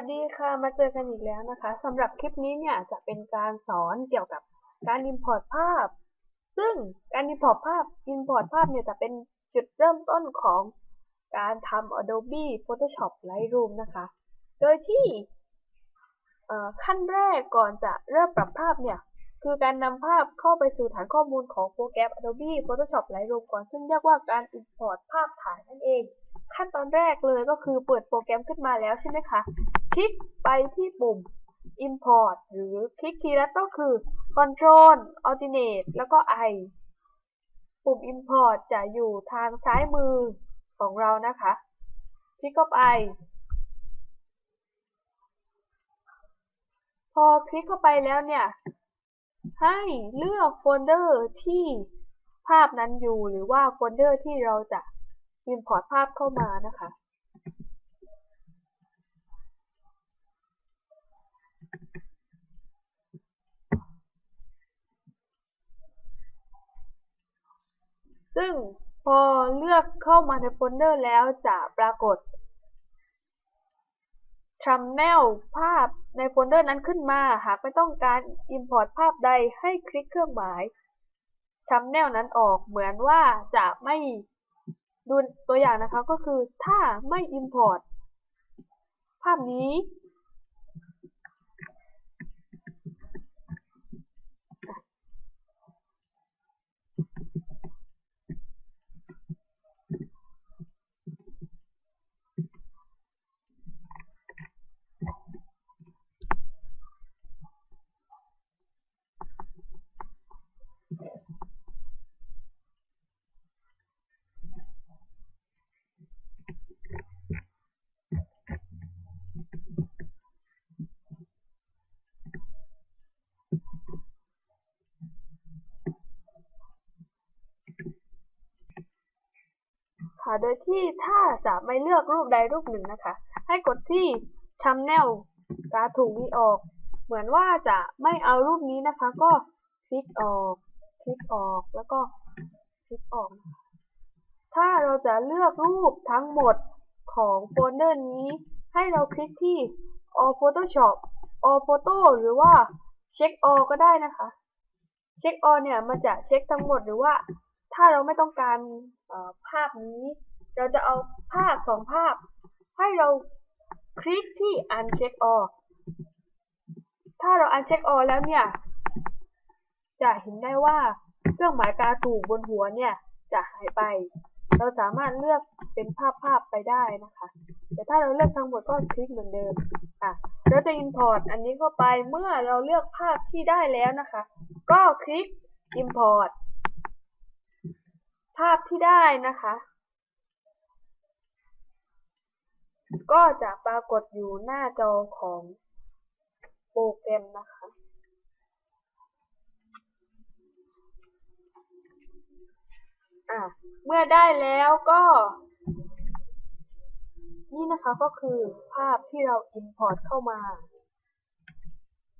สดีค่ะ มาเจอกันอีกแล้วนะคะสำหรับคลิปนี้เนี่ยจะเป็นการสอนเกี่ยวกับการ Import ภาพ ซึ่งการ Import ภาพ Import ภาพเนี่ยจะเป็นจุดเริ่มต้นของการทำ Adobe Photoshop Lightroom นะคะ โดยที่ขั้นแรกก่อนจะเริ่มปรับภาพเนี่ย คือการนำภาพเข้าไปสู่ฐานข้อมูลของโปรแกรม Adobe Photoshop Lightroom ก่อน ซึ่งเรียกว่าการ Import ภาพฐานนั่นเอง ขั้นตอนแรกเลยก็คือเปิดโปรแกรมขึ้นมาแล้วใช่ไหมคะ คลิกไปที่ปุ่ม import หรือคลิกทีละก็คือ control alternate แล้วก็ i ปุ่ม import จะอยู่ทางซ้ายมือของเรานะคะ คลิกเข้าไป พอคลิกเข้าไปแล้วเนี่ย ให้เลือกโฟลเดอร์ที่ภาพนั้นอยู่หรือว่าโฟลเดอร์ที่เราจะ import ภาพเข้ามานะคะ ซึ่งพอเลือกเข้ามาในโฟลเดอร์แล้วจะปรากฏ thumbnail ภาพในโฟลเดอร์นั้นขึ้นมา หากไม่ต้องการ import ภาพใดให้คลิกเครื่องหมาย thumbnail นั้นออกเหมือนว่าจะไม่ดูตัวอย่างนะคะก็คือถ้าไม่ import ภาพนี้ค่ะ โดยที่ถ้าจะไม่เลือกรูปใดรูปหนึ่งนะคะ ให้กดที่ thumbnail กาถูกนี้ออก เหมือนว่าจะไม่เอารูปนี้นะคะ ก็คลิกออก คลิกออกแล้วก็คลิกออก ถ้าเราจะเลือกรูปทั้งหมดของโฟลเดอร์นี้ ให้เราคลิกที่ all photoshop all photo หรือว่า check all ก็ได้นะคะ check all เนี่ยมันจะเช็คทั้งหมดหรือว่า ถ้าเราไม่ต้องการภาพนี้ เราจะเอาภาพสองภาพ ให้เราคลิกที่ uncheck all ถ้าเรา uncheck all แล้วเนี่ย จะเห็นได้ว่าเครื่องหมายกาถูกบนหัวเนี่ย จะหายไป เราสามารถเลือกเป็นภาพภาพไปได้นะคะ แต่ถ้าเราเลือกทั้งหมดก็คลิกเหมือนเดิมอะเราจะ import อันนี้เข้าไปเมื่อเราเลือกภาพที่ได้แล้วนะคะ ก็คลิก import าพที่ได้นะคะ ก็จะปรากฏอยู่หน้าจอของโปรแกรมนะคะ อะ เมื่อได้แล้วก็ นี่นะคะก็คือภาพที่เรา import เข้ามา